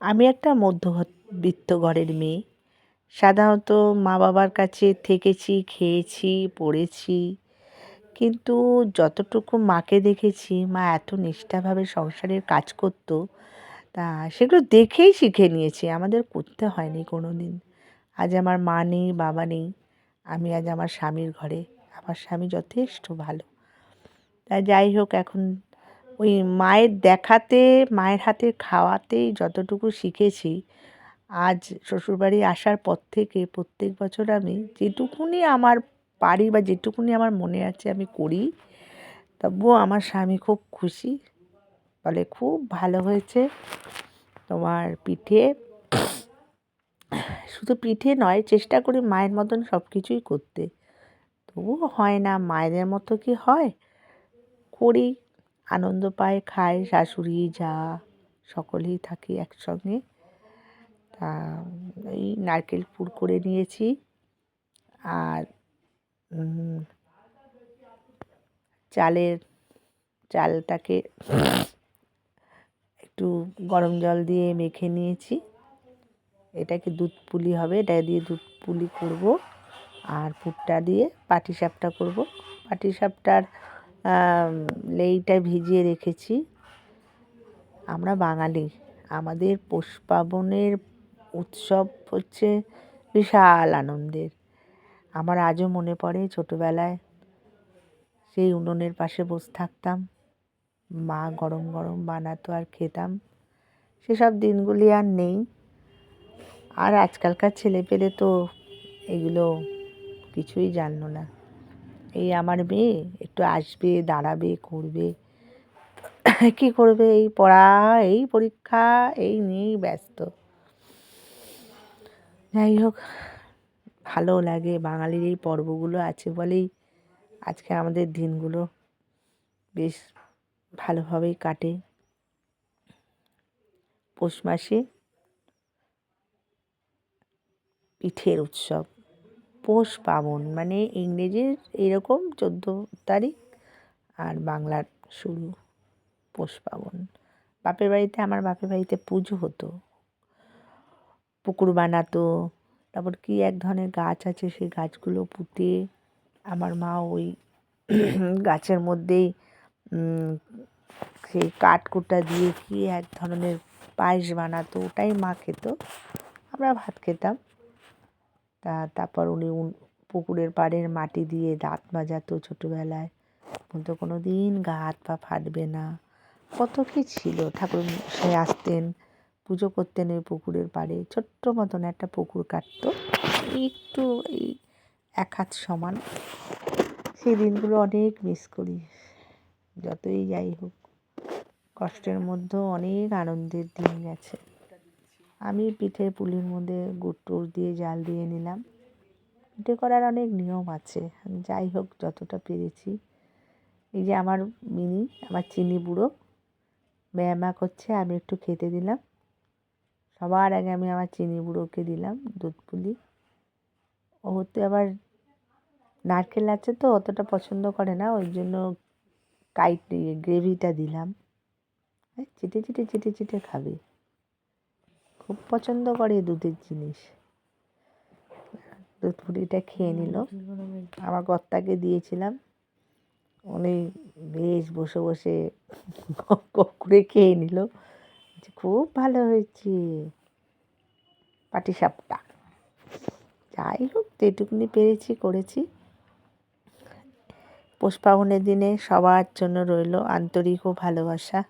আমি একটা মধ্যবিত্ত ঘরের মেয়ে। সাধারণত মা বাবার কাছে থেকেছি, খেয়েছি, পড়েছি। কিন্তু যতটুকু মাকে দেখেছি, মা এত নিষ্ঠাভাবে সংসারের কাজ করতো, তা সেগুলো দেখেই শিখে নিয়েছি। আমাদের করতে হয়নি কোনো দিন আজ আমার মা নেই, বাবা নেই। আমি আজ আমার স্বামীর ঘরে। আমার স্বামী যথেষ্ট ভালো। তা যাই হোক, এখন ওই মায়ের দেখাতে, মায়ের হাতে খাওয়াতেই যতটুকু শিখেছি, আজ শ্বশুরবাড়ি আসার পর থেকে প্রত্যেক বছর আমি যেটুকুনি আমার পারি বা যেটুকুনি আমার মনে আছে আমি করি। তবুও আমার স্বামী খুব খুশি, বলে খুব ভালো হয়েছে তোমার পিঠে। শুধু পিঠে নয়, চেষ্টা করি মায়ের মতন সব কিছুই করতে। তবুও হয় না, মায়েদের মতো কি হয়? করি আনন্দ পায়, খায়, শাশুড়ি যা সকলেই থাকি একসঙ্গে। তা, এই নারকেল পুর করে নিয়েছি। আর চালের, চালটাকে একটু গরম জল দিয়ে মেখে নিয়েছি। এটাকে দুধ পুলি হবে, এটা দিয়ে দুধ পুলি করব। আর পুরটা দিয়ে পাটিসাপটা করব। পাটিসাপটার লেইটা ভিজিয়ে রেখেছি। আমরা বাঙালি। আমাদের পৌষ পার্বণের উৎসব হচ্ছে বিশাল আনন্দের। আমার আজও মনে পড়ে ছোটোবেলায় সেই উনুনের পাশে বসে থাকতাম। মা গরম গরম বানাতো আর খেতাম। সেসব দিনগুলি আর নেই। আর আজকালকার ছেলে পেলে তো এগুলো কিছুই জানলো না। এই আমার মেয়ে একটু আসবে, দাঁড়াবে, করবে। কী করবে? এই পড়া, এই পরীক্ষা, এই নিয়েই ব্যস্ত। যাই হোক, ভালো লাগে। বাঙালির এই পর্বগুলো আছে বলেই আজকে আমাদের দিনগুলো বেশ ভালোভাবেই কাটে। পৌষ মাসে পিঠের উৎসব। পৌষ পাবন মানে ইংরেজির এরকম চোদ্দ তারিখ আর বাংলার শুরু পৌষ পাবন বাপের বাড়িতে, আমার বাপের বাড়িতে পুজো হতো। পুকুর বানাতো, তারপর কি এক ধরনের গাছ আছে, সেই গাছগুলো পুঁতে আমার মা ওই গাছের মধ্যেই সেই কাঠকুটা দিয়ে কি এক ধরনের পায়েস বানাতো, ওটাই মা খেত। আমরা ভাত খেতাম। তা তারপর উনি পুকুরের পাড়ের মাটি দিয়ে দাঁত মাজাতো ছোটোবেলায়। বলতো কোনো দিন গা হাত পা ফাটবে না। কত কী ছিল? ঠাকুর সে আসতেন, পুজো করতেন ওই পুকুরের পাড়ে। ছোট্ট মতন একটা পুকুর কাটতো, একটু এই এক হাত সমান। সেই দিনগুলো অনেক মিস করি, যতই যাই হোক। কষ্টের মধ্যেও অনেক আনন্দের দিন গেছে। আমি পিঠে পুলির মধ্যে গুড় টুড় দিয়ে জাল দিয়ে নিলাম। পিঠে করার অনেক নিয়ম আছে। যাই হোক, যতটা পেরেছি। এই যে আমার মিনি, আমার চিনি বুড়ো, ব্যায়ামা করছে, আমি একটু খেতে দিলাম। সবার আগে আমি আমার চিনি বুড়োকে দিলাম, দুধ পুলি। ও হতে আবার নারকেল আছে তো, অতটা পছন্দ করে না, ওই জন্য কাইট, গ্রেভিটা দিলাম। চিটে চিটে চিটে চিটে খাবে। খুব পছন্দ করে দুধের জিনিস। দুধ পুরিটা খেয়ে নিল। আমার কর্তাকে দিয়েছিলাম। উনি বেশ বসে বসে করে খেয়ে নিল। খুব ভালো হয়েছে পাটিসাপটা। যাই হোক, যেটুকুনি পেরেছি করেছি। পৌষ পার্বণের দিনে সবার জন্য রইল আন্তরিক ও ভালোবাসা।